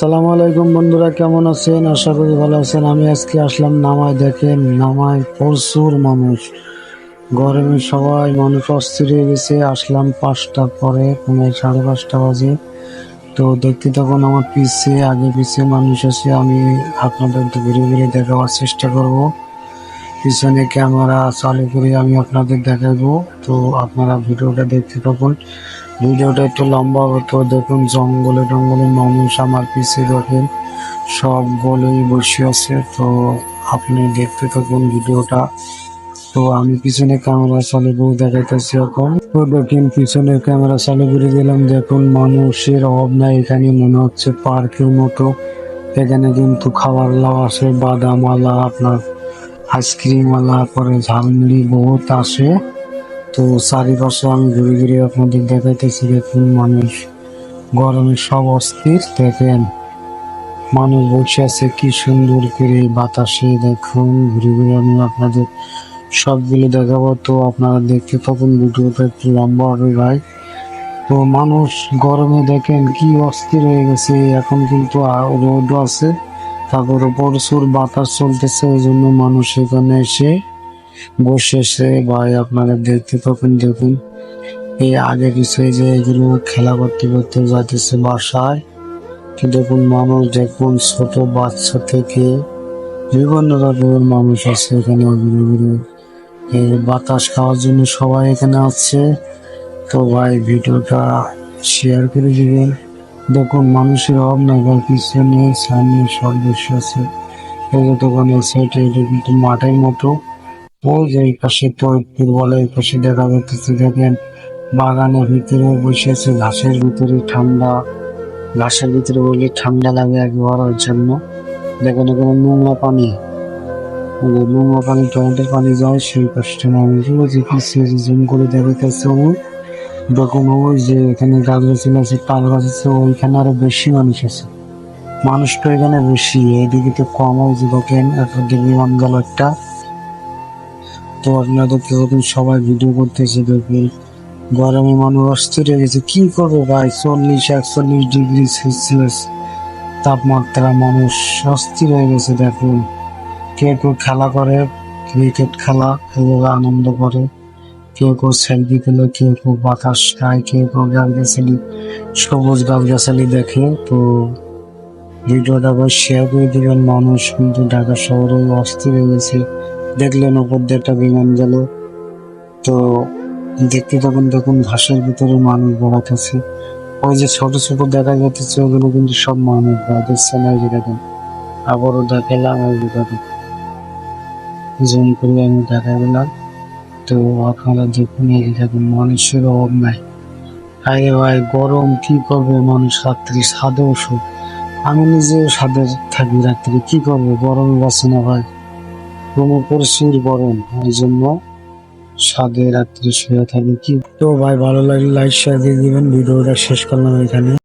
আসসালামু আলাইকুম বন্ধুরা, কেমন আছেন? আশা করি ভালো আছেন। আমি আজকে আসলাম নামায় দেখেন, নামায় প্রচুর মানুষ। গরমে সবাই মানুষ অস্থির হয়ে গেছে। আসলাম পাঁচটা পরে প্রায় সাড়ে পাঁচটা বাজে। তো দেখতে তখন আমার পিছে, আগে পিছে মানুষ আছে। আমি আপনাদের ঘুরে ঘুরে দেখাবার চেষ্টা করব। পিছনে ক্যামেরা চালু করে আমি আপনাদের দেখাবো। তো আপনারা ভিডিওটা দেখতে থাকুন। ভিডিওটা একটু লম্বা হবে তো দেখুন জঙ্গলে টঙ্গলে মানুষ আমার পিছে দেখেন, সব বলেই বসে আছে, তো আপনি দেখতে থাকুন ভিডিওটা। তো আমি পিছনে ক্যামেরা চালু করে দেখাইতেছি এখন। তো দেখেন, পিছনে ক্যামেরা চালু করে দিলাম দেখুন মানুষের অভাব নাই এখানে মনে হচ্ছে পার্কের মতো। এখানে কিন্তু খাবার লাও আছে বাদাম আলা আপনার আইসক্রিম আলা পরে ঝালমুড়ি বহুত আসে তো চারিপাশে আমি ঘুরে ঘুরে আপনাদের দেখাইতেছি, দেখুন মানুষ। গরমে সব অস্থির, দেখেন। মানুষ বসে আছে, কি সুন্দর করে বাতাসে, দেখুন। ঘুরে ঘুরে আমি আপনাদের সবগুলো দেখাবো। তো আপনারা দেখতে থাকুন, ভিডিওটা একটু লম্বা হবে ভাই। তো মানুষ গরমে, দেখেন, কি অস্থির হয়ে গেছে। এখন কিন্তু আ- রোদ আছে, তারপরে প্রচুর বাতাস চলতেছে এই জন্য মানুষ এখানে এসে বসেছে ভাই আপনারা দেখতে থাকুন দেখুন, এই আগে পিছিয়ে যে এগুলো খেলা করতে করতে যাইতেছে বাসায়। দেখুন মানুষ, দেখুন ছোট বাচ্চা থেকে বিভিন্ন রকমের মানুষ আছে এখানে ঘুরে ঘুরে এই বাতাস খাওয়ার জন্য সবাই এখানে আছে। তো ভাই ভিডিওটা শেয়ার করে দিবেন। দেখুন মানুষের অভাব নাই ভাই পিছনে সামনে সব বসে আছে। এই দোকানের সাইডে এটা কিন্তু মাঠের মতো। ওই যে এই পাশে তো বলে, এই পাশে দেখা যাচ্ছে দেখেন বাগানের ভিতরে বসে আছে, ঘাসের ভিতরে ঠান্ডা, ঘাসের ভিতরে বলে ঠান্ডা লাগে একবার জন্য। দেখেন এখানে নোংরা পানি নোংরা পানি টয়লেটের পানি যায়, সেই পাশটা নামে যে পিছিয়ে জুম করে দেখাইতেছে ও। দেখুন ওই যে এখানে গাছ গাছালি আছে, তাল গাছ আছে, ওইখানে আরও বেশি মানুষ আছে। মানুষ তো এখানে বেশি এইদিকে তো কম, ওই যে দেখেন একটা বিমান গেল একটা। তো আপনাদের কীরকম সবাই ভিডিও করতেছে দেখবেন গরমে মানুষ অস্থির হয়ে গেছে। কি করব ভাই? চল্লিশ, একচল্লিশ ডিগ্রি সেলসিয়াস তাপমাত্রা, মানুষ অস্থির হয়ে গেছে, দেখুন। কেউ কেউ খেলা করে ক্রিকেট খেলা এভাবে আনন্দ করে। কেউ কেউ সেলফি তুলে, কেউ কেউ বাতাস খায়, কেউ কেউ গাছ গাছালি সবুজ গাছ গাছালি দেখে। তো ভিডিওটা শেয়ার করে দেবেন। মানুষ কিন্তু ঢাকা শহরে অস্থির হয়ে গেছে। দেখলেন ওপর দিয়ে একটা বিমান গেল। তো দেখতে তখন দেখুন ঘাসের ভিতরে মানুষ বেড়াতেছে ওই যে ছোট ছোট দেখা যাচ্ছে, ওগুলো কিন্তু সব মানুষ বা দেখছে না যে আবারও দেখালাম ওই দেখেন। জুম করে আমি দেখা গেলাম তো আপনারা দেখুন, এই দেখুন, মানুষের অভাব নাই। আরে ভাই, গরম কি করবে মানুষ রাত্রি? ছাদে ওষুধ। আমি নিজেও ছাদে থাকি রাত্রি, কি করব? গরমে বাঁচে না ভাই। কোনো প্রচুর গরম এই জন্য সাদে রাত্রে শুয়ে থাকি। কি তো ভাই, ভালো লাগলে লাইক শেয়ার দিয়ে দিবেন। ভিডিওটা শেষ করলাম এখানে।